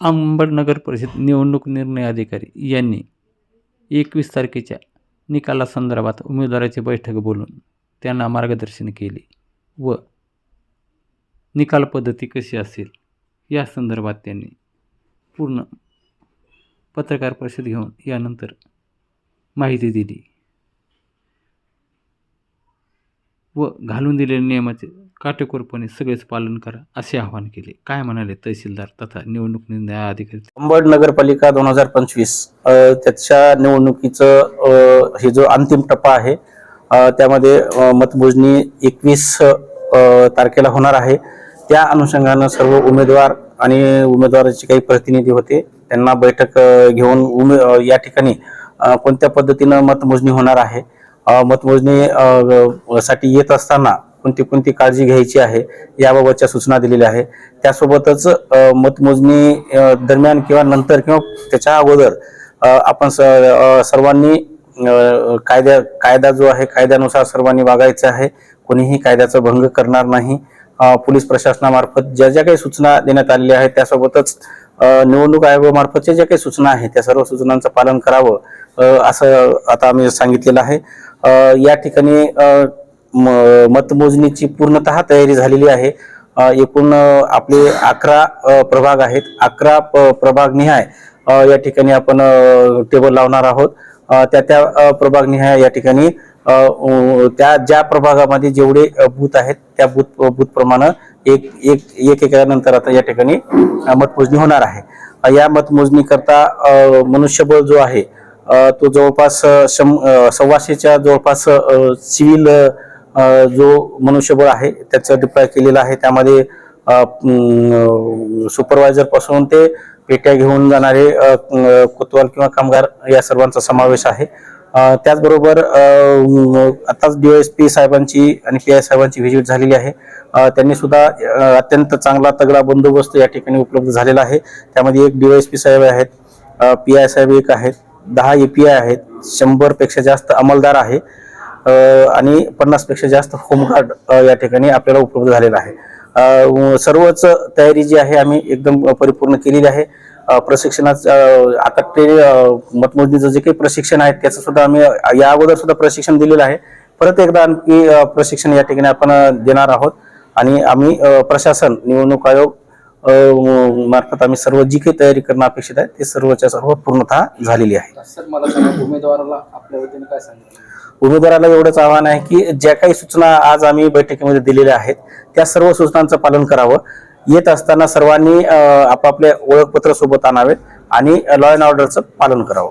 अंबड नगर परिषद निवडणूक निर्णय अधिकारी यांनी एकवीस तारखेच्या निकालासंदर्भात उमेदवाराची बैठक बोलून त्यांना मार्गदर्शन केले व निकाल पद्धती कशी असेल या संदर्भात त्यांनी पूर्ण पत्रकार परिषद घेऊन यानंतर माहिती दिली व घालून दिलेल्या नियमाचे काटेकोरपणे सगळेच पालन करा असे आवाहन केले. काय म्हणाले तहसीलदार तथा निवडणूक निर्णय अधिकारी? अंबड नगरपालिका दोन हजार पंचवीस त्याच्या निवडणुकीचं हे जो अंतिम टप्पा आहे त्यामध्ये मतमोजणी एकवीस तारखेला होणार आहे. त्या अनुषंगानं सर्व उमेदवार आणि उमेदवाराचे काही प्रतिनिधी होते. त्यांना बैठक घेऊन उमे या ठिकाणी कोणत्या पद्धतीनं मतमोजणी होणार आहे? मतमोजणी साठी येत असताना कोणती कोणती काळजी घ्यायची आहे याबाबतच्या सूचना दिलेल्या आहे. त्यासोबतच मतमोजणी दरम्यान किंवा नंतर किंवा त्याच्या अगोदर आपण स- सर्वांनी कायद्या कायदा जो आहे कायद्यानुसार सर्वांनी वागायचं आहे. कोणीही कायद्याचा भंग करणार नाही. पोलीस प्रशासनामार्फत ज्या ज्या काही सूचना देण्यात आलेल्या आहेत त्यासोबतच निवडणूक आयोगामार्फतच्या ज्या काही सूचना आहेत त्या सर्व सूचनांचं पालन करावं असं आता आम्ही सांगितलेलं आहे. या ठिकाणी मतमोजणीची पूर्णतः तयारी झालेली आहे. एकूण आपले अकरा प्रभाग आहेत. अकरा प- प्रभाग निहाय या ठिकाणी आपण टेबल लावणार आहोत. त्या त्या प्रभाग निहाय या ठिकाणी त्या ज्या प्रभागामध्ये जेवढे बूथ आहेत त्या बूथ बूथ प्रमाणे एक एक एक एकानंतर आता या ठिकाणी मतमोजणी होणार आहे. या मतमोजणी करता मनुष्यबळ जो आहे तो जवळपास शं सव्वाशेच्या जवळपास सिव्हिल जो मनुष्यबळ आहे त्याचं डिप्लॉय केलेलं आहे. त्यामध्ये सुपरवायझरपासून ते पेट्या घेऊन जाणारे अ, कोतवाल किंवा कामगार या सर्वांचा समावेश आहे. त्याचबरोबर आताच डीओएसपी साहेबांची आणि पी आय साहेबांची व्हिजिट झालेली आहे. त्यांनी सुद्धा अत्यंत चांगला तगडा बंदोबस्त या ठिकाणी उपलब्ध झालेला आहे. त्यामध्ये एक डीओएसपी साहेब आहेत पी आय साहेब एक आहेत दहा एपीआय आहेत शंभरपेक्षा जास्त अंमलदार आहे. आणि पन्नासपेक्षा जास्त होमगार्ड या ठिकाणी आपल्याला उपलब्ध झालेला आहे. सर्वच तयारी जी आहे आम्ही एकदम परिपूर्ण केलेली आहे. प्रशिक्षणाचं आता ते मतमोजणीचं जे काही प्रशिक्षण आहे त्याचं सुद्धा आम्ही या अगोदर सुद्धा प्रशिक्षण दिलेलं आहे. परत एकदा आणखी प्रशिक्षण या ठिकाणी आपण देणार आहोत. आणि आम्ही प्रशासन निवडणूक आयोग मार्फत आम्ही सर्व जी काही तयारी करणं अपेक्षित आहे ते सर्वच्या सर्व पूर्णतः झालेली आहे. सर मला उमेदवाराला आपल्या वतीने काय सांगितलं? उमेदवाराला एवढंच आव्हान आहे की ज्या काही सूचना आज आम्ही बैठकीमध्ये दिलेल्या आहेत त्या सर्व सूचनांचं पालन करावं. येत असताना सर्वांनी आपापले ओळखपत्र सोबत आणावे आणि लॉ अँड ऑर्डरचं पालन करावं.